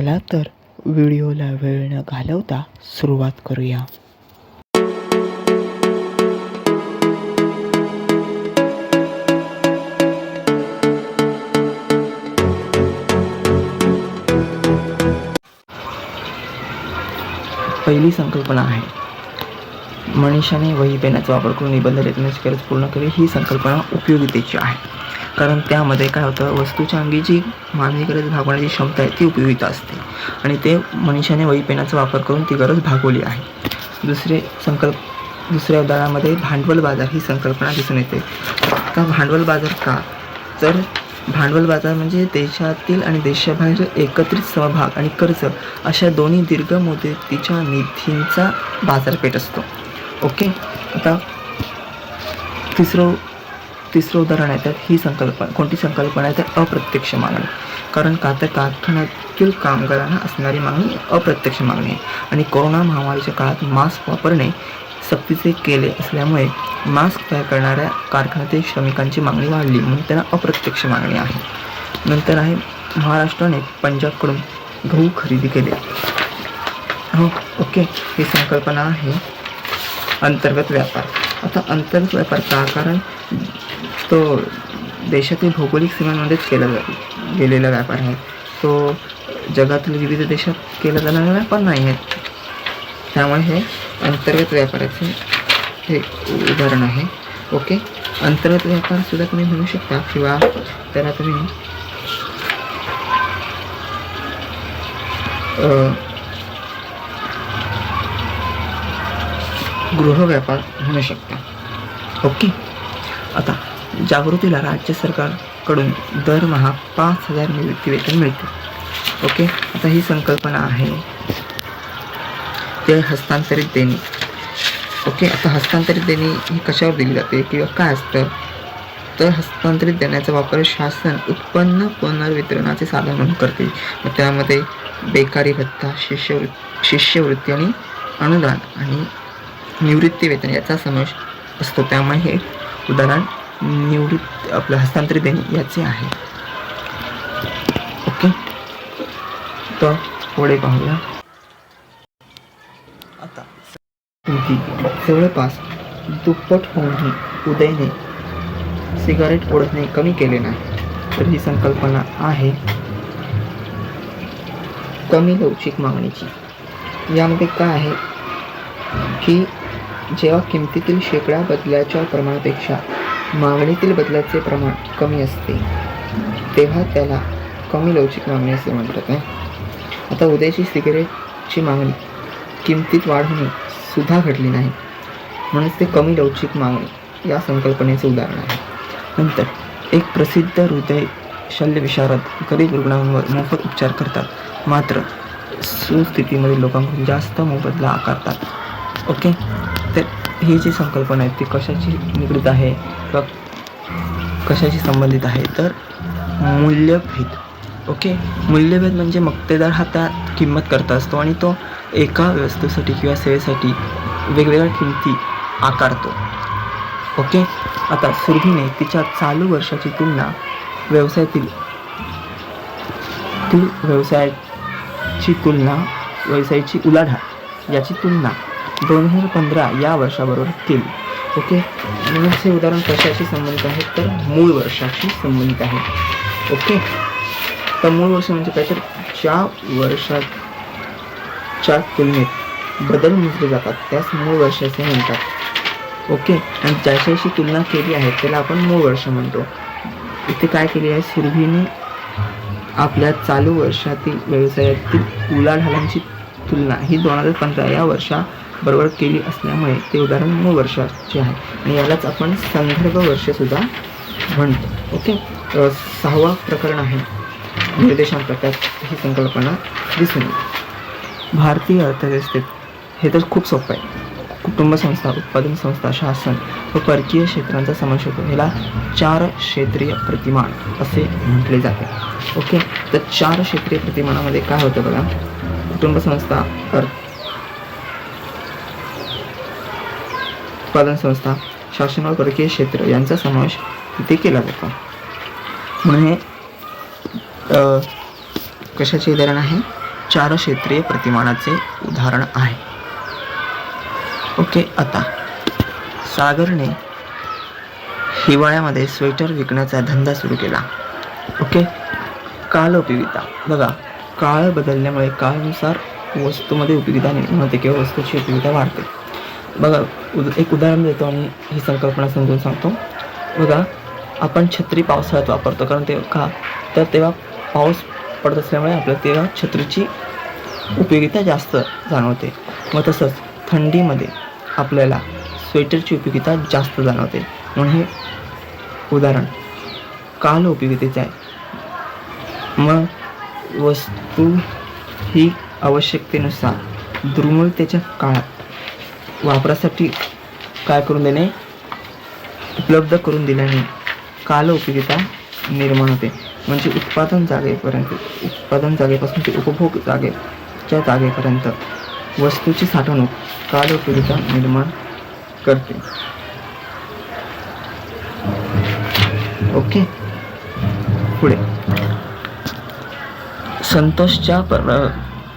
चला तर व्हिडिओला वेळ न घालवता सुरुवात करूया. पहिली संकल्पना आहे मनीषाने वही पेनाचा वापर करून निबंध रचनेची गरज पूर्ण केली. ही संकल्पना उपयोगितेची आहे. कारण त्यामध्ये काय होतं वस्तूच्या अंगी जी मानवी गरज भागवण्याची क्षमता आहे ती उपयोगिता असते. आणि ते मनुष्याने वही पेनाचा वापर करून ती गरज भागवली आहे. दुसरे संकल्प दुसऱ्या उदाहरणामध्ये भांडवल बाजार ही संकल्पना दिसून येते. का भांडवल बाजार का? तर भांडवल बाजार म्हणजे देशातील आणि देशाबाहेर एकत्रित समभाग आणि कर्ज अशा दोन्ही दीर्घ मुदतीच्या निधींचा बाजारपेठ असतो. ओके? आता तिसरं तिसरं उदाहरण आहे तर ही संकल्पना कोणती संकल्पना आहे तर अप्रत्यक्ष मागणी. कारण का तर कारखान्यातील कामगारांना असणारी मागणी अप्रत्यक्ष मागणी आहे. आणि कोरोना महामारीच्या काळात मास्क वापरणे सक्तीचे केले असल्यामुळे मास्क तयार करणाऱ्या कारखान्यातील श्रमिकांची मागणी वाढली म्हणून त्यांना अप्रत्यक्ष मागणी आहे. नंतर आहे महाराष्ट्राने पंजाबकडून गहू खरेदी केले. हो ओके. ही संकल्पना आहे अंतर्गत व्यापार. आता अंतर्गत व्यापार का? कारण तो देशातील भौगोलिक सीमांमध्येच केला जा गेलेला व्यापार आहे. तो जगातील विविध देशात केला जाणारा व्यापार नाही आहे. त्यामुळे हे अंतर्गत व्यापाराचे हे उदाहरण आहे. ओके? अंतर्गत व्यापारसुद्धा तुम्ही म्हणू शकता किंवा त्याला तुम्ही गृह व्यापार म्हणू शकता. ओके? आता जागृतीला राज्य सरकारकडून दरमहा पाच हजार निवृत्ती वेतन मिळते. ओके? आता ही संकल्पना आहे. ते हस्तांतरित देणे. ओके? आता हस्तांतरित देणे ही कशावर दिली जाते? किंवा काय असतं? तर हस्तांतरित देण्याचा वापर शासन उत्पन्न पुनर्वितरणाचे साधन म्हणून करते. मग त्यामध्ये बेकारी भत्ता शिष्यवृ शिष्यवृत्ती आणि अनुदान आणि निवृत्ती वेतन याचा समावेश असतो. त्यामुळे हे उदाहरण निवडीत आपलं हस्तांतरित देणे याचे आहे. ओके? तर पुढे पाहूया. आता जवळपास दुप्पट होऊनही उदयने सिगारेट ओढणे कमी केले नाही. तर ही संकल्पना आहे कमी लवचिक मागणीची. यामध्ये काय आहे? की जेव्हा किमतीतील शेकडा बदल्याच्या प्रमाणापेक्षा मागणीतील बदलाचे प्रमाण कमी असते तेव्हा त्याला कमी लवचिक मागणी असे म्हणतात हं. आता उद्याची सिगरेटची मागणी किमतीत वाढ होणे सुद्धा घडली नाही. म्हणूनच ते कमी लवचिक मागणी या संकल्पनेचे उदाहरण आहे. नंतर एक प्रसिद्ध हृदय शल्यविशारद गरीब रुग्णांवर मोफत उपचार करतात. मात्र सुस्थितीमधील लोकांकडून जास्त मोबदला आकारतात. ओके? तर ही जी संकल्पना आहे ती कशाची निगडीत आहे किंवा कशाशी संबंधित आहे? तर मूल्यभेद. ओके मूल्यभेद म्हणजे मक्तेदार हा त्या किंमत करता असतो आणि तो एका वस्तूसाठी किंवा सेवेसाठी वेगवेगळ्या किमती आकारतो. ओके आता सुरभीने तिच्या चालू वर्षाची तुलना व्यवसायातील ती व्यवसायाची तुलना व्यवसायाची उलाढाल याची तुलना दोन हजार पंधरा या वर्षाबरोबर तीन. ओके? म्हणून हे उदाहरण कशाशी संबंधित आहे तर मूळ वर्षाशी संबंधित आहे ओके? तर मूळ वर्ष म्हणजे काय? तर ज्या वर्षाच्या तुलनेत बदल मोजले जातात त्यास मूळ वर्ष असे म्हणतात. ओके? आणि ज्याच्याशी तुलना केली आहे त्याला आपण मूळ वर्ष म्हणतो. इथे काय केली आहे? सुरभीने आपल्या चालू वर्षातील व्यवसायातील उलाढालांची तुलना ही दोन हजार पंधरा या वर्षा बरोबर केली असल्यामुळे ते उदाहरण मूळ वर्षाचे आहे. आणि यालाच आपण संदर्भ वर्षसुद्धा म्हणतो. ओके? सहावा प्रकरण आहे. निर्देशांक त्यात ही संकल्पना दिसून येईल भारतीय अर्थव्यवस्थेत हे तर खूप सोपं आहे. कुटुंब संस्था उत्पादन संस्था शासन व परकीय क्षेत्रांचा समावेश होतो. ह्याला चार क्षेत्रीय प्रतिमान असे म्हटले जाते. ओके? तर चार क्षेत्रीय प्रतिमानामध्ये काय होतं बघा? कुटुंब संस्था अर्थ उत्पादन संस्था शासन व परकीय क्षेत्र यांचा समावेश इथे केला जातो. म्हणून हे कशाचे उदाहरण आहे? चार क्षेत्रीय प्रतिमानाचे उदाहरण आहे. ओके आता. सागरने हिवाळ्यामध्ये स्वेटर विकण्याचा धंदा सुरू केला. ओके? कालोपयोगिता बघा काळ बदलल्यामुळे काळानुसार वस्तूमध्ये उपयोगिता निर्माण होते किंवा वस्तूची उपयोगिता वाढते. बघा उद एक उदाहरण देतो आणि ही संकल्पना समजून सांगतो. बघा आपण छत्री पावसाळ्यात वापरतो कारण ते का? तर तेव्हा पाऊस पडत असल्यामुळे आपल्याला तेव्हा छत्रीची उपयोगिता जास्त जाणवते. मग तसंच थंडीमध्ये आपल्याला स्वेटरची उपयोगिता जास्त जाणवते. म्हणून हे उदाहरण काल उपयोगितेचं आहे. मग वस्तू ही आवश्यकतेनुसार दुर्मूलतेच्या काळात वापरासाठी काय करून देणे? उपलब्ध करून दिल्याने काल उपयोगिता निर्माण होते. म्हणजे उत्पादन जागेपर्यंत उत्पादन जागेपासून ते उपभोग जागेच्या जागेपर्यंत वस्तूची साठवणूक काल उपयोगिता निर्माण करते. ओके. पुढे. संतोषच्या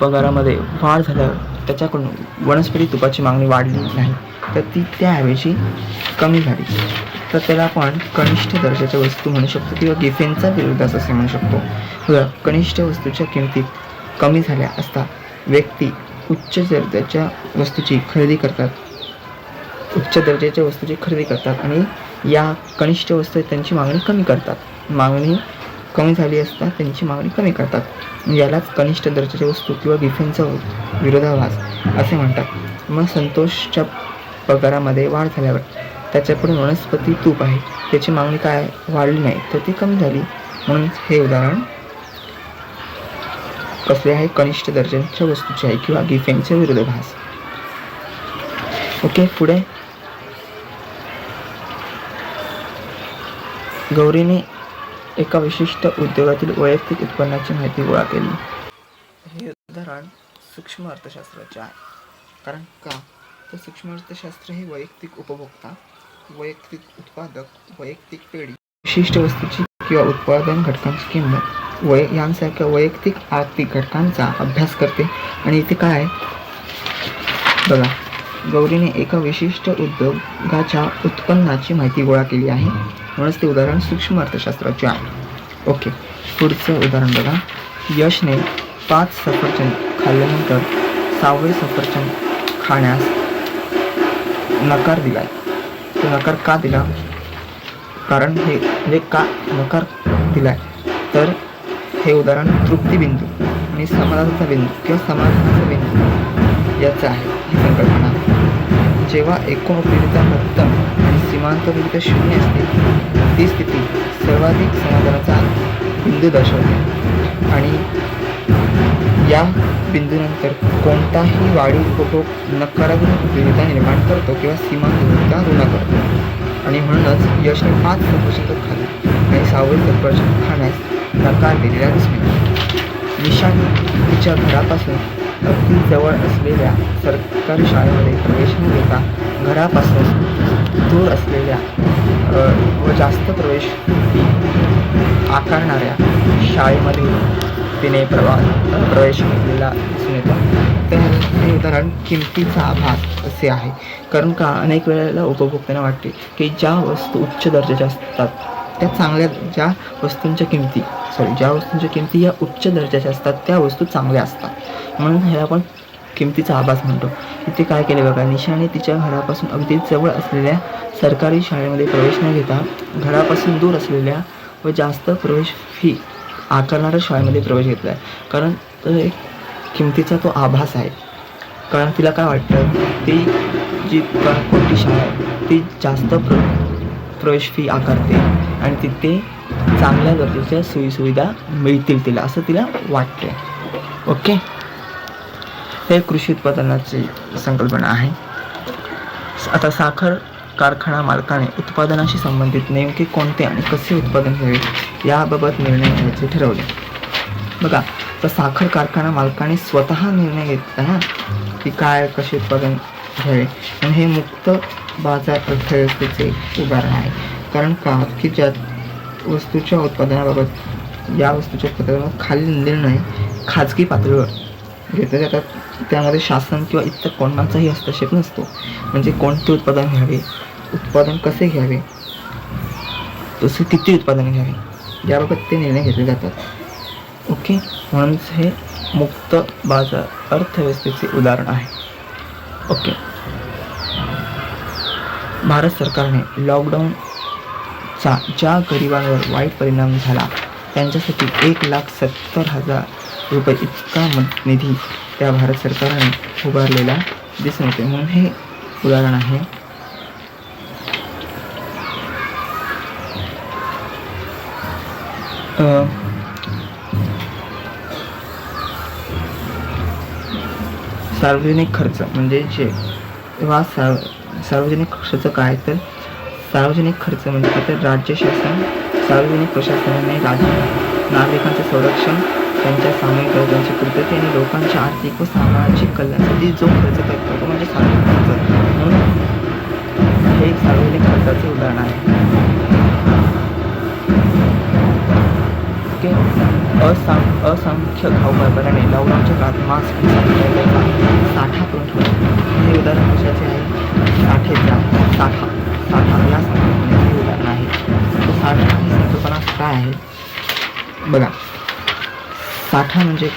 पगारामध्ये वाढ झाल्यावर त्याच्याकडून वनस्पती तुपाची मागणी वाढली नाही. तर ती त्याऐवजी कमी झाली. तर त्याला आपण कनिष्ठ दर्जाच्या वस्तू म्हणू शकतो किंवा गिफेनचा विरोधास असे म्हणू शकतो. कनिष्ठ वस्तूच्या किमतीत कमी झाल्या असता व्यक्ती उच्च दर्जाच्या वस्तूची खरेदी करतात. उच्च दर्जाच्या वस्तूची खरेदी करतात आणि या कनिष्ठ वस्तू त्यांची मागणी कमी करतात. मागणी कमी झाली असता त्यांची मागणी कमी करतात. यालाच कनिष्ठ दर्जाच्या वस्तू किंवा गिफेनचा विरोधाभास असे म्हणतात. मग संतोषच्या पगारामध्ये वाढ झाल्यावर त्याच्याकडून वनस्पती तूप आहे. त्याची मागणी काय वाढली नाही तर ती कमी झाली. म्हणून हे उदाहरण कसले आहे? कनिष्ठ दर्जाच्या वस्तूचे आहे किंवा गिफेनचे विरोधाभास. ओके पुढे. गौरीने एका विशिष्ट उद्योगातील वैयक्तिक उत्पन्नाची माहिती गोळा केली. हे उदाहरण सूक्ष्म अर्थशास्त्राचे आहे. कारण का? तर सूक्ष्म अर्थशास्त्र हे वैयक्तिक उपभोक्ता वैयक्तिक उत्पादक वैयक्तिक पेढी विशिष्ट वस्तूची किंवा उत्पादन घटकांची किंमत वय यांसारख्या वैयक्तिक आर्थिक घटकांचा अभ्यास करते. आणि इथे काय आहे? बघा. गौरीने एका विशिष्ट उद्योगाच्या उत्पन्नाची माहिती गोळा केली आहे. म्हणूनच ते उदाहरण सूक्ष्म अर्थशास्त्राचे आहे. ओके पुढचं उदाहरण बघा. यशने पाच सफरचंद खाल्ल्यानंतर सहावे सफरचंद खाण्यास नकार दिला तो नकार का दिला? कारण हे म्हणजे का नकार दिलाय? तर हे उदाहरण तृप्तिबिंदू आणि समाधानाचा बिंदू किंवा समाधानाचा बिंदू याचं आहे. ही संकल्पना. जेव्हा एकूण उपयोगिता उत्तम आणि सीमांत उपयोगिता शून्य असते ती स्थिती सर्वाधिक समाधानाचा बिंदू दर्शवते. आणि या बिंदूनंतर कोणताही वाढीव उपभोग नकारात्मक उपयोगिता निर्माण करतो किंवा सीमांत उपयोगिता ऋण करतो. आणि म्हणूनच यशने पाच सफरचंद खाली आणि सहावे सफरचंद खाण्यास नकार दिलेला दिसून येतो. निशाने तिच्या घरापासून जवळ असलेल्या सरकारी शाळेमध्ये प्रवेश न घेता घरापासून दूर असलेल्या व जास्त प्रवेश फी आकारणाऱ्या शाळेमध्ये तिने प्रवास प्रवेश घेतलेला दिसून येतो. तर हे उदाहरण किमतीचा आभास असे आहे. कारण का अनेक वेळेला उपभोक्त्यांना वाटते की ज्या वस्तू उच्च दर्जाच्या असतात त्या चांगल्या ज्या वस्तूंच्या किमती सॉरी ज्या वस्तूंच्या किमती या उच्च दर्जाच्या असतात त्या वस्तू चांगल्या असतात. म्हणून ह्याला आपण किमतीचा आभास म्हणतो. तिथे काय केले बघा निशाने तिच्या घरापासून अगदी जवळ असलेल्या सरकारी शाळेमध्ये प्रवेश न घेता घरापासून दूर असलेल्या व जास्त प्रवेश फी आकारणाऱ्या शाळेमध्ये प्रवेश घेतला आहे कारण तो एक किमतीचा तो आभास आहे. कारण तिला काय वाटतं? ती जी कोणती शाळा आहे ती जास्त प्र प्रवेश फी आकारते आणि तिथे चांगल्या दर्जाच्या सोयीसुविधा मिळतील तिला असं तिला वाटते ओके? हे कृषी उत्पादनाची संकल्पना आहे. आता साखर कारखाना मालकाने उत्पादनाशी संबंधित नेमके कोणते आणि कसे उत्पादन घ्यावे याबाबत निर्णय घ्यायचे ठरवले. बघा तर साखर कारखाना मालकाने स्वतः निर्णय घेतला ना की काय कसे उत्पादन घ्यावे? आणि हे मुक्त बाजार अर्थव्यवस्थेचे उदाहरण आहे. कारण का? की ज्या वस्तूच्या उत्पादनाबाबत या वस्तूच्या उत्पादनाबाबत खालील निर्णय खाजगी पातळीवर घेतले जातात त्यामध्ये शासन किंवा इतर कोणाचाही हस्तक्षेप नसतो. म्हणजे कोणते उत्पादन घ्यावे? उत्पादन कसे घ्यावे? तसे किती उत्पादन घ्यावे? याबाबत ते निर्णय घेतले जातात. ओके? म्हणूनच हे मुक्त बाजार अर्थव्यवस्थेचे उदाहरण आहे. ओके? भारत सरकारने लॉकडाऊनचा ज्या गरिबांवर वाईट परिणाम झाला त्यांच्यासाठी एक लाख सत्तर हजार रुपये इतका निधी त्या भारत सरकारने उभारलेला दिसून येते म्हणून हे उदाहरण आहे. सार्वजनिक खर्च म्हणजे जे वा सार्व सार्वजनिक खर्च काय? तर सार्वजनिक खर्च म्हणजे तर राज्य शासन सार्वजनिक प्रशासनाने राज्य नागरिकांचे संरक्षण त्यांच्या सामूहिक गरजांची पूर्तते आणि लोकांच्या आर्थिक व सामाजिक कल्याणासाठी जो खर्च करतो तो म्हणजे सार्वजनिक खर्च. म्हणून हे एक सार्वजनिक खर्चाचे उदाहरण आहे. ओके? असां असंख्य घाऊ व्यापाऱ्याने लॉकडाऊनच्या काळात मास्क साठा करून ठेवला. हे उदाहरण कशाचे आहे? साठेचा साठा. साठा या संकल्पनेचे उदाहरण आहे. साठा ही संकल्पना काय आहे बघा. साठा म्हणजे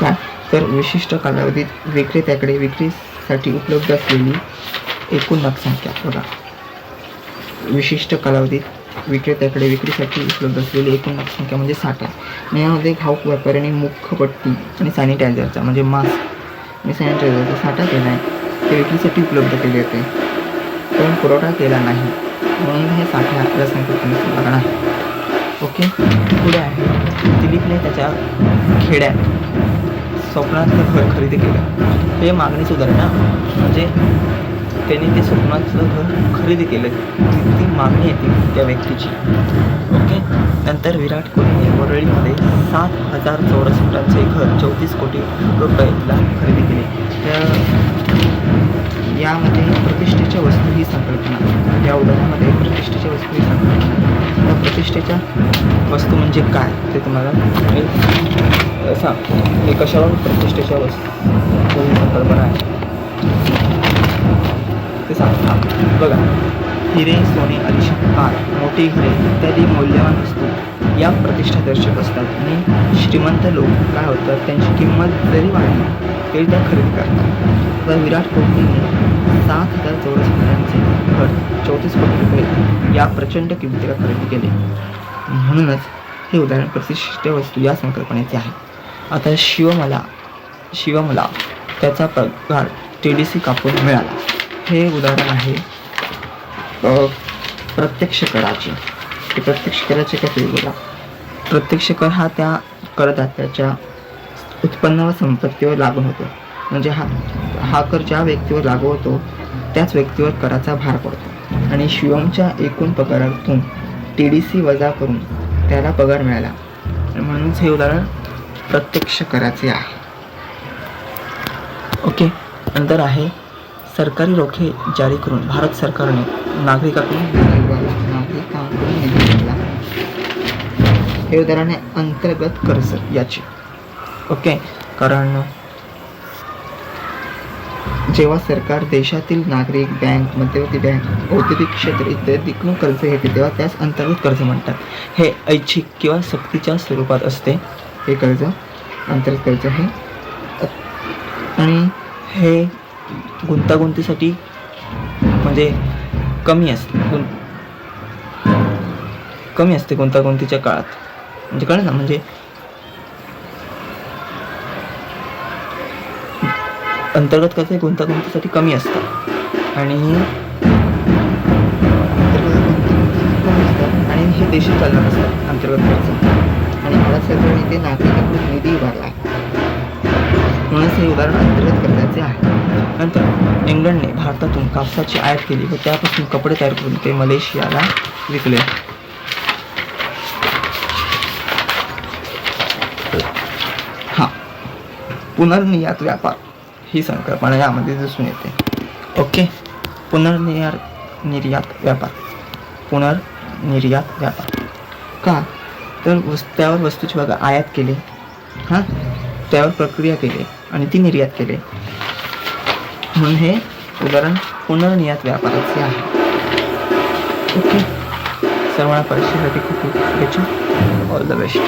काय तर विशिष्ट कालावधीत विक्रेत्याकडे विक्रीसाठी उपलब्ध असलेली एकूण नगसंख्या बघा. विशिष्ट कालावधीत विक्रेत्याकडे विक्रीसाठी उपलब्ध असलेली एकूण संख्या म्हणजे साठा आणि यामध्ये घाऊक व्यापाऱ्याने मुखपट्टी आणि सॅनिटायझरचा म्हणजे मास्क आणि सॅनिटायझरचा साठा केला आहे. ते विक्रीसाठी उपलब्ध केले होते. पण पुरवठा केला नाही. म्हणून हे साठा आपल्या संकल्पनेचं उदाहरण आहे ओके? पुढे आहे. दिलीपने त्याच्या खेड्यात स्वप्नातलं घर खरेदी केलं. हे मागणीचं उदाहरण म्हणजे त्याने ते स्वप्नातलं घर खरेदी केलं. ती मागणी येते त्या व्यक्तीची. ओके? नंतर विराट कोहलीने वरळीमध्ये सात हजार चौरस फुटांचे घर चौतीस कोटी रुपयाला खरेदी केले. तर यामध्ये प्रतिष्ठेच्या वस्तू ही संकल्पना. या उदाहरणामध्ये प्रतिष्ठेच्या वस्तू ही संकल्पना. प्रतिष्ठेच्या वस्तू म्हणजे काय ते तुम्हाला? मी सांग हे कशावर प्रतिष्ठेच्या वस्तू? संकल्पना आहे? ते सांगता बघा हिरे सोने आलिशान कार मोठी घरे इत्यादी मौल्यवान वस्तू या प्रतिष्ठा दर्शक असतात. आणि श्रीमंत लोक काय होतात? त्यांची किंमत जरी वाढली तरी त्या खरेदी करतात. तर विराट कोहलीने सात हजार चौरस फुटांचे या प्रचंड किमतीला खरेदी केले. म्हणूनच हे उदाहरण प्रतिष्ठित वस्तू या संकल्पनेचे आहे. आता शिवमला शिवमला त्याचा पगार टी डी सी कापून मिळाला. हे उदाहरण आहे प्रत्यक्ष कराचे. ते प्रत्यक्ष कराचे कसे बोला. प्रत्यक्ष कर हा त्या करदात्याच्या उत्पन्न व संपत्तीवर लागू होतो. म्हणजे हा हा कर ज्या व्यक्तीवर लागू होतो त्याच व्यक्तीवर कराचा भार पडतो. आणि शिवमच्या एकूण पगारातून टी डी सी वजा करून त्याला पगार मिळाला. म्हणूनच हे उदाहरण प्रत्यक्ष करायचे आहे. ओके नंतर आहे सरकारी रोखे जारी करून भारत सरकारने नागरिकाकडून नागरिकांकडून निधी हे उदाहरण आहे अंतर्गत कर्ज याचे. ओके कारण जेव्हा सरकार देशातील नागरिक बँक मध्यवर्ती बँक औद्योगिक क्षेत्र इत्यादीकडून कर्ज घेते तेव्हा त्यास अंतर्गत कर्ज म्हणतात. हे ऐच्छिक किंवा सक्तीच्या स्वरूपात असते. हे कर्ज अंतर्गत कर्ज हे आणि हे गुंतागुंतीसाठी म्हणजे कमी असते गुं कमी असते गुंतागुंतीच्या काळात. म्हणजे कळलं ना? म्हणजे अंतर्गत कर्ज हे गुंतागुंतीसाठी कमी असतं आणि अंतर्गत आणि हे देशी चालणार असतं अंतर्गत कर्ज आणि भारत सरकारने ते नागरिकांकडून निधी उभारला आहे. म्हणूनच हे उदाहरण अंतर्गत कर्जाचे आहे. नंतर इंग्लंडने भारतातून कापसाची आयात केली व त्यापासून कपडे तयार करून ते मलेशियाला विकले. हां. पुनर्निर्यात व्यापार. ही संकल्पना यामध्ये दिसून येते. ओके? पुनर्निर्यात निर्यात व्यापार. पुनर्निर्यात व्यापार. का? तर वस् त्यावर वस्तूची बघा आयात केली. हां? त्यावर प्रक्रिया केली आणि ती निर्यात केली. म्हणून हे उदाहरण पुनर्निर्यात व्यापाराचे आहे. ओके? सर्वांना परीक्षेसाठी खूप खूप ऑल द बेस्ट